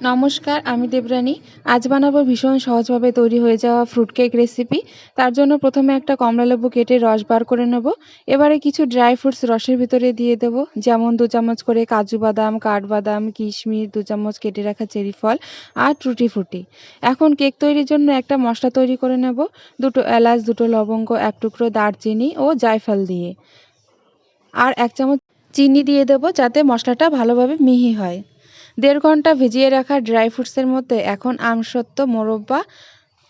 নমস্কার, আমি দেবরানী। আজ বানাবো ভীষণ সহজভাবে তৈরি হয়ে যাওয়া ফ্রুট কেক রেসিপি তার জন্য প্রথমে একটা কমলালেবু কেটে রস বার করে নেব। এবারে কিছু ড্রাই ফ্রুটস রসের ভিতরে দিয়ে দেব। যেমন দু চামচ করে কাজু বাদাম কাঠবাদাম কিশমিশ, দু চামচ কেটে রাখা চেরি ফল আর টুটি ফুটি। এখন কেক তৈরির জন্য একটা মশলা তৈরি করে নেব। দুটো এলাচ, দুটো লবঙ্গ, এক টুকরো দারচিনি ও জায়ফল দিয়ে। আর এক চামচ চিনি দিয়ে দেবো যাতে মশলাটা ভালোভাবে মিহি হয়। দেড় ঘণ্টা ভিজিয়ে রাখা ড্রাই ফ্রুটসের মধ্যে এখন আমসত্ত্ব, মোরব্বা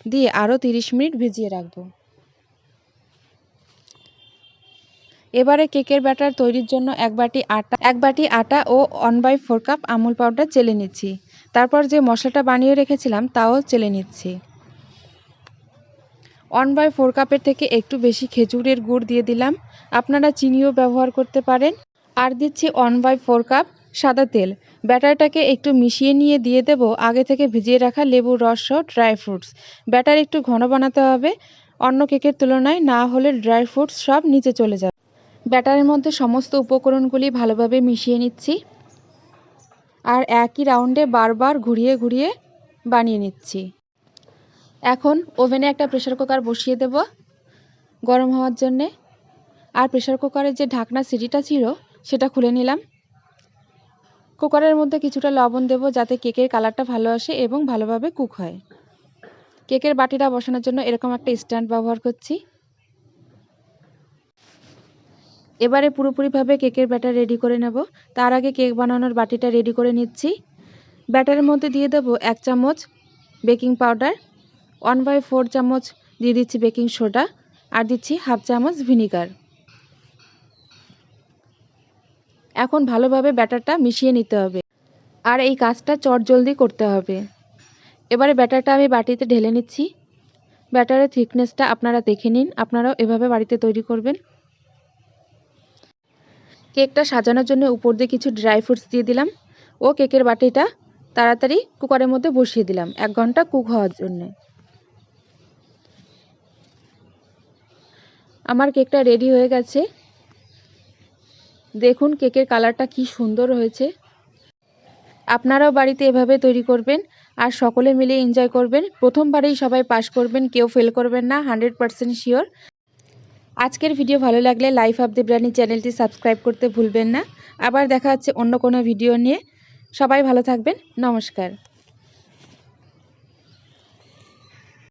দিয়ে আরও তিরিশ মিনিট ভিজিয়ে রাখব। এবারে কেকের ব্যাটার তৈরির জন্য এক বাটি আটা, এক বাটি আটা ও one by four cup Amul powder চেলে নিচ্ছি। তারপর যে মশলাটা বানিয়ে রেখেছিলাম তাও চেলে নিচ্ছি। ওয়ান বাই ফোর কাপের থেকে একটু বেশি খেজুরের গুড় দিয়ে দিলাম। আপনারা চিনিও ব্যবহার করতে পারেন। আর দিচ্ছি ওয়ান বাই ফোর কাপ সাদা তেল। ব্যাটারটাকে একটু মিশিয়ে নিয়ে দিয়ে দেব। আগে থেকে ভিজিয়ে রাখা লেবুর রস সহ ড্রাই ফ্রুটস। ব্যাটার একটু ঘন বানাতে হবে। অন্য কেকের তুলনায় না হলে ড্রাই ফ্রুটস সব নিচে চলে যাবে। ব্যাটারের মধ্যে সমস্ত উপকরণগুলি ভালোভাবে মিশিয়ে নিচ্ছি। আর একই রাউন্ডে বারবার ঘুরিয়ে ঘুরিয়ে বানিয়ে নিচ্ছি। এখন ওভেনে একটা প্রেশার কুকার বসিয়ে দেব গরম হওয়ার জন্যে। আর প্রেশার কুকারের যে ঢাকনা সিটিটা ছিল, সেটা খুলে নিলাম। কুকারের মধ্যে কিছুটা লবণ দেব যাতে কেকের কালারটা ভালো আসে এবং ভালোভাবে কুক হয়। কেকের বাটিটা বসানোর জন্য এরকম একটা স্ট্যান্ড ব্যবহার করছি। এবারে পুরোপুরিভাবে কেকের ব্যাটার রেডি করে নেব। তার আগে কেক বানানোর বাটিটা রেডি করে নিচ্ছি। ব্যাটারের মধ্যে দিয়ে দেব এক চামচ baking powder, one by four চামচ দিয়ে দিচ্ছি বেকিং সোডা, আর দিচ্ছি হাফ চামচ ভিনিগার। এখন ভালোভাবে ব্যাটারটা মিশিয়ে নিতে হবে। আর এই কাজটা চট জলদি করতে হবে। এবারে ব্যাটারটা আমি বাটিতে ঢেলে নিচ্ছি। ব্যাটারের থিকনেসটা আপনারা দেখে নিন। আপনারাও এভাবে বাড়িতে তৈরি করবেন। কেকটা সাজানোর জন্য উপর দিয়ে কিছু ড্রাই ফ্রুটস দিয়ে দিলাম ও কেকের বাটিটা তাড়াতাড়ি কুকারের মধ্যে বসিয়ে দিলাম। এক ঘণ্টা কুক হওয়ার জন্যে। আমার কেকটা রেডি হয়ে গেছে। দেখুন কেকের কালারটা কি সুন্দর হয়েছে। আপনারাও বাড়িতে এভাবে তৈরি করবেন আর সকলে মিলে এনজয় করবেন। প্রথমবারেই সবাই পাস করবেন, কেউ ফেল করবেন না হান্ড্রেড পারসেন্ট শিওর আজকের ভিডিও ভালো লাগলে লাইফ অফ দি ব্রানি চ্যানেলটি সাবস্ক্রাইব করতে ভুলবেন না। আবার দেখা হচ্ছে অন্য কোনো ভিডিও নিয়ে। সবাই ভালো থাকবেন, নমস্কার।